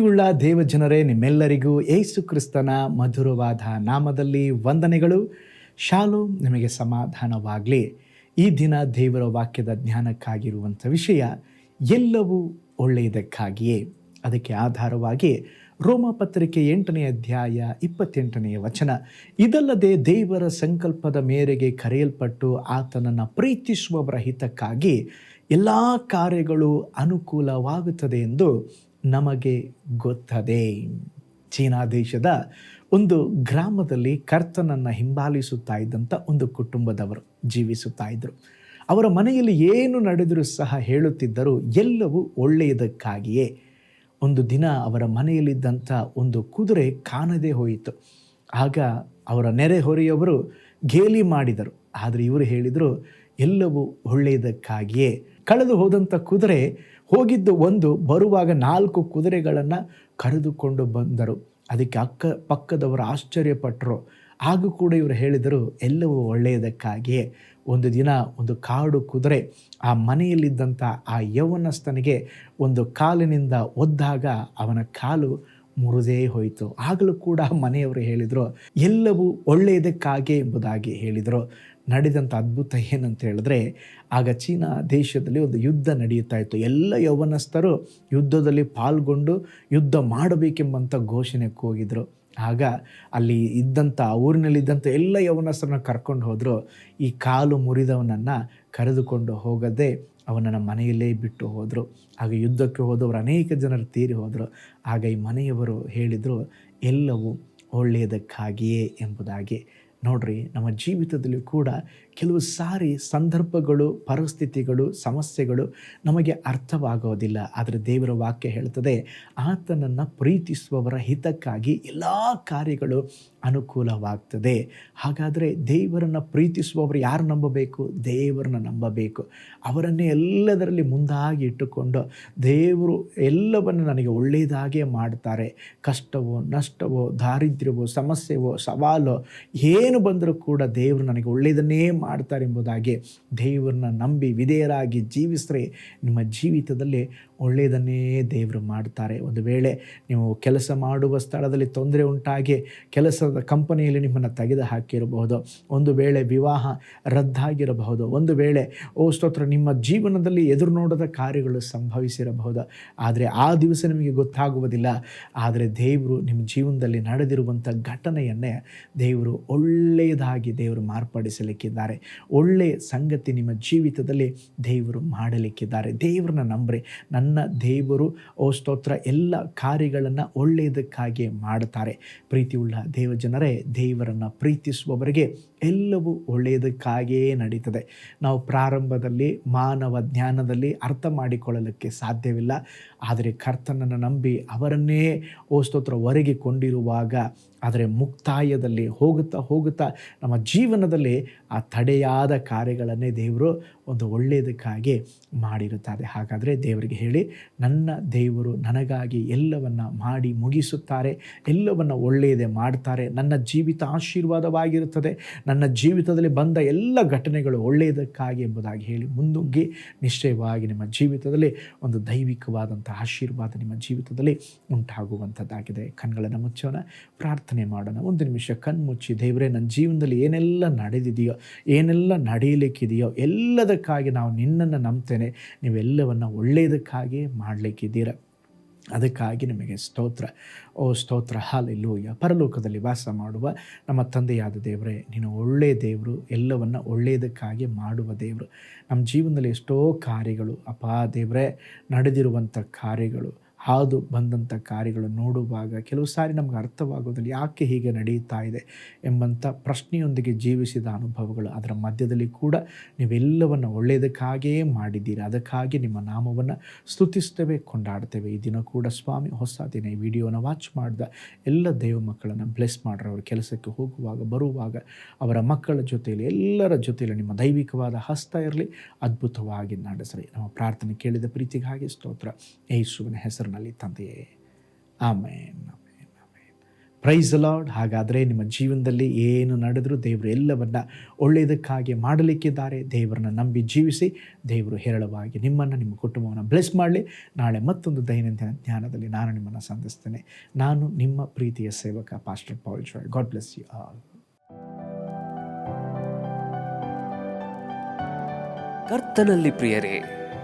ಪ್ರೀತಿಯುಳ್ಳ ದೇವಜನರೇ, ನಿಮ್ಮೆಲ್ಲರಿಗೂ ಏಸು ಕ್ರಿಸ್ತನ ಮಧುರವಾದ ನಾಮದಲ್ಲಿ ವಂದನೆಗಳು. ಶಾಲು ನಿಮಗೆ ಸಮಾಧಾನವಾಗಲಿ. ಈ ದಿನ ದೇವರ ವಾಕ್ಯದ ಜ್ಞಾನಕ್ಕಾಗಿರುವಂಥ ವಿಷಯ ಎಲ್ಲವೂ ಒಳ್ಳೆಯದಕ್ಕಾಗಿಯೇ. ಅದಕ್ಕೆ ಆಧಾರವಾಗಿ ರೋಮ ಪತ್ರಿಕೆ ಎಂಟನೇ ಅಧ್ಯಾಯ ಇಪ್ಪತ್ತೆಂಟನೆಯ ವಚನ. ಇದಲ್ಲದೆ ದೇವರ ಸಂಕಲ್ಪದ ಮೇರೆಗೆ ಕರೆಯಲ್ಪಟ್ಟು ಆತನನ್ನು ಪ್ರೀತಿಸುವವರ ಹಿತಕ್ಕಾಗಿ ಎಲ್ಲ ಕಾರ್ಯಗಳು ಅನುಕೂಲವಾಗುತ್ತದೆ ಎಂದು ನಮಗೆ ಗೊತ್ತದೆ. ಚೀನಾ ದೇಶದ ಒಂದು ಗ್ರಾಮದಲ್ಲಿ ಕರ್ತನನ್ನು ಹಿಂಬಾಲಿಸುತ್ತಾ ಇದ್ದಂಥ ಒಂದು ಕುಟುಂಬದವರು ಜೀವಿಸುತ್ತಾ ಇದ್ದರು ಅವರ ಮನೆಯಲ್ಲಿ ಏನು ನಡೆದರೂ ಸಹ ಹೇಳುತ್ತಿದ್ದರು ಎಲ್ಲವೂ ಒಳ್ಳೆಯದಕ್ಕಾಗಿಯೇ. ಒಂದು ದಿನ ಅವರ ಮನೆಯಲ್ಲಿದ್ದಂಥ ಒಂದು ಕುದುರೆ ಕಾಣದೇ ಹೋಯಿತು. ಆಗ ಅವರ ನೆರೆಹೊರೆಯವರು ಗೇಲಿ ಮಾಡಿದರು. ಆದರೆ ಇವರು ಹೇಳಿದರು, ಎಲ್ಲವೂ ಒಳ್ಳೆಯದಕ್ಕಾಗಿಯೇ. ಕಳೆದು ಹೋದಂಥ ಕುದುರೆ ಹೋಗಿದ್ದು ಒಂದು ಬರುವಾಗ ನಾಲ್ಕು ಕುದುರೆಗಳನ್ನು ಕರೆದುಕೊಂಡು ಬಂದರು. ಅದಕ್ಕೆ ಅಕ್ಕ ಪಕ್ಕದವರು ಆಶ್ಚರ್ಯಪಟ್ಟರು ಆಗ ಕೂಡ ಇವರು ಹೇಳಿದರು, ಎಲ್ಲವೂ ಒಳ್ಳೆಯದಕ್ಕಾಗಿಯೇ. ಒಂದು ದಿನ ಒಂದು ಕಾಡು ಕುದುರೆ ಆ ಮನೆಯಲ್ಲಿದ್ದಂಥ ಆ ಯೌವನಸ್ಥನಿಗೆ ಒಂದು ಕಾಲಿನಿಂದ ಒದ್ದಾಗ ಅವನ ಕಾಲು ಮುರಿದೇ ಹೋಯಿತು. ಆಗಲೂ ಕೂಡ ಮನೆಯವರು ಹೇಳಿದರು, ಎಲ್ಲವೂ ಒಳ್ಳೆಯದಕ್ಕಾಗಿ ಎಂಬುದಾಗಿ ಹೇಳಿದರು. ನಡೆದಂಥ ಅದ್ಭುತ ಏನಂತ ಹೇಳಿದ್ರೆ, ಆಗ ಚೀನಾ ದೇಶದಲ್ಲಿ ಒಂದು ಯುದ್ಧ ನಡೆಯುತ್ತಾ ಇತ್ತು. ಎಲ್ಲ ಯೌವನಸ್ಥರು ಯುದ್ಧದಲ್ಲಿ ಪಾಲ್ಗೊಂಡು ಯುದ್ಧ ಮಾಡಬೇಕೆಂಬಂಥ ಘೋಷಣೆ ಕೂಗಿದರು ಆಗ ಅಲ್ಲಿ ಇದ್ದಂಥ ಊರಿನಲ್ಲಿದ್ದಂಥ ಎಲ್ಲ ಯೌವನಸ್ಥರನ್ನ ಕರ್ಕೊಂಡು ಹೋದರು. ಈ ಕಾಲು ಮುರಿದವನನ್ನು ಕರೆದುಕೊಂಡು ಹೋಗದೆ ಅವನನ್ನು ಮನೆಯಲ್ಲೇ ಬಿಟ್ಟು ಹೋದರು. ಆಗ ಯುದ್ಧಕ್ಕೆ ಹೋದವರು ಅನೇಕ ಜನರು ತೀರಿ ಹೋದರು. ಆಗ ಈ ಮನೆಯವರು ಹೇಳಿದರು, ಎಲ್ಲವೂ ಒಳ್ಳೆಯದಕ್ಕಾಗಿಯೇ ಎಂಬುದಾಗಿ. ನೋಡ್ರಿ ನಮ್ಮ ಜೀವಿತದಲ್ಲಿ ಕೂಡ ಕೆಲವು ಸಾರಿ ಸಂದರ್ಭಗಳು, ಪರಿಸ್ಥಿತಿಗಳು, ಸಮಸ್ಯೆಗಳು ನಮಗೆ ಅರ್ಥವಾಗೋದಿಲ್ಲ. ಆದರೆ ದೇವರ ವಾಕ್ಯ ಹೇಳ್ತದೆ ಆತನನ್ನು ಪ್ರೀತಿಸುವವರ ಹಿತಕ್ಕಾಗಿ ಎಲ್ಲ ಕಾರ್ಯಗಳು ಅನುಕೂಲವಾಗ್ತದೆ. ಹಾಗಾದರೆ ದೇವರನ್ನು ಪ್ರೀತಿಸುವವರು ಯಾರು ನಂಬಬೇಕು? ದೇವರನ್ನ ನಂಬಬೇಕು. ಅವರನ್ನೇ ಎಲ್ಲದರಲ್ಲಿ ಮುಂದಾಗಿ ಇಟ್ಟುಕೊಂಡು ದೇವರು ಎಲ್ಲವನ್ನು ನನಗೆ ಒಳ್ಳೆಯದಾಗೇ ಮಾಡ್ತಾರೆ. ಕಷ್ಟವೋ, ನಷ್ಟವೋ, ದಾರಿದ್ರ್ಯವೋ, ಸಮಸ್ಯೆವೋ, ಸವಾಲೋ, ಏನು ಬಂದರೂ ಕೂಡ ದೇವರು ನನಗೆ ಒಳ್ಳೆಯದನ್ನೇ ಮಾಡ್ತಾರೆ ಎಂಬುದಾಗಿ ದೇವರನ್ನ ನಂಬಿ ವಿಧೇಯರಾಗಿ ಜೀವಿಸಿದ್ರೆ ನಿಮ್ಮ ಜೀವಿತದಲ್ಲಿ ಒಳ್ಳೆಯದನ್ನೇ ದೇವರು ಮಾಡ್ತಾರೆ. ಒಂದು ವೇಳೆ ನೀವು ಕೆಲಸ ಮಾಡುವ ಸ್ಥಳದಲ್ಲಿ ತೊಂದರೆ ಉಂಟಾಗಿ ಕೆಲಸದ ಕಂಪನಿಯಲ್ಲಿ ನಿಮ್ಮನ್ನು ತೆಗೆದು ಹಾಕಿರಬಹುದು. ಒಂದು ವೇಳೆ ವಿವಾಹ ರದ್ದಾಗಿರಬಹುದು. ಒಂದು ವೇಳೆ, ಓ ಸ್ತೋತ್ರ, ನಿಮ್ಮ ಜೀವನದಲ್ಲಿ ಎದುರು ನೋಡದ ಕಾರ್ಯಗಳು ಸಂಭವಿಸಿರಬಹುದು. ಆದರೆ ಆ ದಿವಸ ನಿಮಗೆ ಗೊತ್ತಾಗುವುದಿಲ್ಲ. ಆದರೆ ದೇವರು ನಿಮ್ಮ ಜೀವನದಲ್ಲಿ ನಡೆದಿರುವಂಥ ಘಟನೆಯನ್ನೇ ದೇವರು ಒಳ್ಳೆಯದಾಗಿ ದೇವರು ಮಾರ್ಪಡಿಸಲಿಕ್ಕಿದ್ದಾರೆ. ಒಳ್ಳೆಯ ಸಂಗತಿ ನಿಮ್ಮ ಜೀವಿತದಲ್ಲಿ ದೇವರು ಮಾಡಲಿಕ್ಕಿದ್ದಾರೆ. ದೇವರನ್ನ ನಂಬ್ರಿ. ನನ್ನ ದೇವರು, ಓ ಸ್ತೋತ್ರ, ಎಲ್ಲ ಕಾರ್ಯಗಳನ್ನು ಒಳ್ಳೆಯದಕ್ಕಾಗಿ ಮಾಡುತ್ತಾರೆ ಪ್ರೀತಿಯುಳ್ಳ ದೇವಜನರೇ, ದೇವರನ್ನು ಪ್ರೀತಿಸುವವರಿಗೆ ಎಲ್ಲವೂ ಒಳ್ಳೆಯದಕ್ಕಾಗಿಯೇ ನಡೀತದೆ. ನಾವು ಪ್ರಾರಂಭದಲ್ಲಿ, ಮಾನವ ಜ್ಞಾನದಲ್ಲಿ ಅರ್ಥ ಮಾಡಿಕೊಳ್ಳಲಿಕ್ಕೆ ಸಾಧ್ಯವಿಲ್ಲ. ಆದರೆ ಕರ್ತನನ್ನು ನಂಬಿ ಅವರನ್ನೇ, ಓ ಸ್ತೋತ್ರ, ಹೊರಗೆ ಕೊಂಡಿರುವಾಗ ಆದರೆ ಮುಕ್ತಾಯದಲ್ಲಿ ಹೋಗುತ್ತಾ ಹೋಗುತ್ತಾ ನಮ್ಮ ಜೀವನದಲ್ಲಿ ಆ ತಡೆಯಾದ ಕಾರ್ಯಗಳನ್ನೇ ದೇವರು ಒಂದು ಒಳ್ಳೆಯದಕ್ಕಾಗಿ ಮಾಡಿರುತ್ತಾರೆ. ಹಾಗಾದರೆ ದೇವರಿಗೆ ಹೇಳಿ, ನನ್ನ ದೇವರು ನನಗಾಗಿ ಎಲ್ಲವನ್ನು ಮಾಡಿ ಮುಗಿಸುತ್ತಾರೆ, ಎಲ್ಲವನ್ನು ಒಳ್ಳೆಯದೇ ಮಾಡ್ತಾರೆ, ನನ್ನ ಜೀವಿತ ಆಶೀರ್ವಾದವಾಗಿರುತ್ತದೆ, ನನ್ನ ಜೀವಿತದಲ್ಲಿ ಬಂದ ಎಲ್ಲ ಘಟನೆಗಳು ಒಳ್ಳೆಯದಕ್ಕಾಗಿ ಎಂಬುದಾಗಿ ಹೇಳಿ ಮುಂದುಗ್ಗಿ ನಿಶ್ಚಯವಾಗಿ ನಿಮ್ಮ ಜೀವಿತದಲ್ಲಿ ಒಂದು ದೈವಿಕವಾದಂಥ ಆಶೀರ್ವಾದ ನಿಮ್ಮ ಜೀವಿತದಲ್ಲಿ ಉಂಟಾಗುವಂಥದ್ದಾಗಿದೆ. ಕಣ್ಗಳನ್ನು ಮುಚ್ಚೋಣ, ಪ್ರಾರ್ಥನೆ ಮಾಡೋಣ. ಒಂದು ನಿಮಿಷ ಕಣ್ಮುಚ್ಚಿ ದೇವರೇ, ನನ್ನ ಜೀವನದಲ್ಲಿ ಏನೆಲ್ಲ ನಡೆದಿದೆಯೋ, ಏನೆಲ್ಲ ನಡೆಯಲಿಕ್ಕಿದೆಯೋ, ಎಲ್ಲದಕ್ಕಾಗಿ ನಾವು ನಿನ್ನನ್ನು ನಂಬ್ತೇನೆ. ನೀವೆಲ್ಲವನ್ನು ಒಳ್ಳೆಯದಕ್ಕಾಗಿ ಮಾಡಲಿಕ್ಕಿದ್ದೀರ. ಅದಕ್ಕಾಗಿ ನಿಮಗೆ ಸ್ತೋತ್ರ. ಓ ಸ್ತೋತ್ರ ಹಾಲೆಲ್ಲೂಯ್ಯ ಪರಲೋಕದಲ್ಲಿ ವಾಸ ಮಾಡುವ ನಮ್ಮ ತಂದೆಯಾದ ದೇವರೇ, ನೀನು ಒಳ್ಳೆಯ ದೇವರು, ಎಲ್ಲವನ್ನು ಒಳ್ಳೆಯದಕ್ಕಾಗಿ ಮಾಡುವ ದೇವರು. ನಮ್ಮ ಜೀವನದಲ್ಲಿ ಎಷ್ಟೋ ಕಾರ್ಯಗಳು ಅಪಾ ದೇವರೇ, ನಡೆದಿರುವಂಥ ಕಾರ್ಯಗಳು. ಹಾದು ಬಂದಂಥ ಕಾರ್ಯಗಳು ನೋಡುವಾಗ ಕೆಲವು ಸಾರಿ ನಮ್ಗೆ ಅರ್ಥವಾಗೋದಿಲ್ಲ, ಯಾಕೆ ಹೀಗೆ ನಡೆಯುತ್ತಾ ಇದೆ ಎಂಬಂಥ ಪ್ರಶ್ನೆಯೊಂದಿಗೆ ಜೀವಿಸಿದ ಅನುಭವಗಳು ಅದರ ಮಧ್ಯದಲ್ಲಿ ಕೂಡ ನೀವೆಲ್ಲವನ್ನು ಒಳ್ಳೆಯದಕ್ಕಾಗಿಯೇ ಮಾಡಿದ್ದೀರಿ? ಅದಕ್ಕಾಗಿ ನಿಮ್ಮ ನಾಮವನ್ನು ಸ್ತುತಿಸ್ತೇವೆ, ಕೊಂಡಾಡ್ತೇವೆ. ಈ ದಿನ ಕೂಡ ಸ್ವಾಮಿ, ಹೊಸ ದಿನ ಈ ವಿಡಿಯೋನ ವಾಚ್ ಮಾಡಿದ ಎಲ್ಲ ದೇವ ಮಕ್ಕಳನ್ನು ಬ್ಲೆಸ್ ಮಾಡ್ರೆ ಅವರು ಕೆಲಸಕ್ಕೆ ಹೋಗುವಾಗ, ಬರುವಾಗ ಅವರ ಮಕ್ಕಳ ಜೊತೆಯಲ್ಲಿ ಎಲ್ಲರ ಜೊತೆಯಲ್ಲಿ ನಿಮ್ಮ ದೈವಿಕವಾದ ಹಸ್ತ ಇರಲಿ, ಅದ್ಭುತವಾಗಿ ನಡೆಸಲಿ ನಮ್ಮ ಪ್ರಾರ್ಥನೆ ಕೇಳಿದ ಪ್ರೀತಿಗಾಗಿ ಸ್ತೋತ್ರ. ಯೇಸುವಿನ ಹೆಸರಿನಲ್ಲಿ ತಂದೆಯೇ ಆಮೇನ್ ಆಮೇನ್. ಆಮೇನ್ ಪ್ರೈಸ್ ಲಾರ್ಡ್ ಹಾಗಾದರೆ ನಿಮ್ಮ ಜೀವನದಲ್ಲಿ ಏನು ನಡೆದರೂ ದೇವರು ಎಲ್ಲವನ್ನ ಒಳ್ಳೆಯದಕ್ಕಾಗಿ ಮಾಡಲಿಕ್ಕಿದ್ದಾರೆ. ದೇವರನ್ನ ನಂಬಿ ಜೀವಿಸಿ, ದೇವರು ಹೇರಳವಾಗಿ ನಿಮ್ಮನ್ನು, ನಿಮ್ಮ ಕುಟುಂಬವನ್ನು ಬ್ಲೆಸ್ ಮಾಡಲಿ. ನಾಳೆ ಮತ್ತೊಂದು ದೈನಂದಿನ ಜ್ಞಾನದಲ್ಲಿ ನಾನು ನಿಮ್ಮನ್ನು ಸಂಧಿಸ್ತೇನೆ. ನಾನು ನಿಮ್ಮ ಪ್ರೀತಿಯ ಸೇವಕ pastor Paul Joy God bless you all ಕರ್ತನಲ್ಲಿ ಪ್ರಿಯರೇ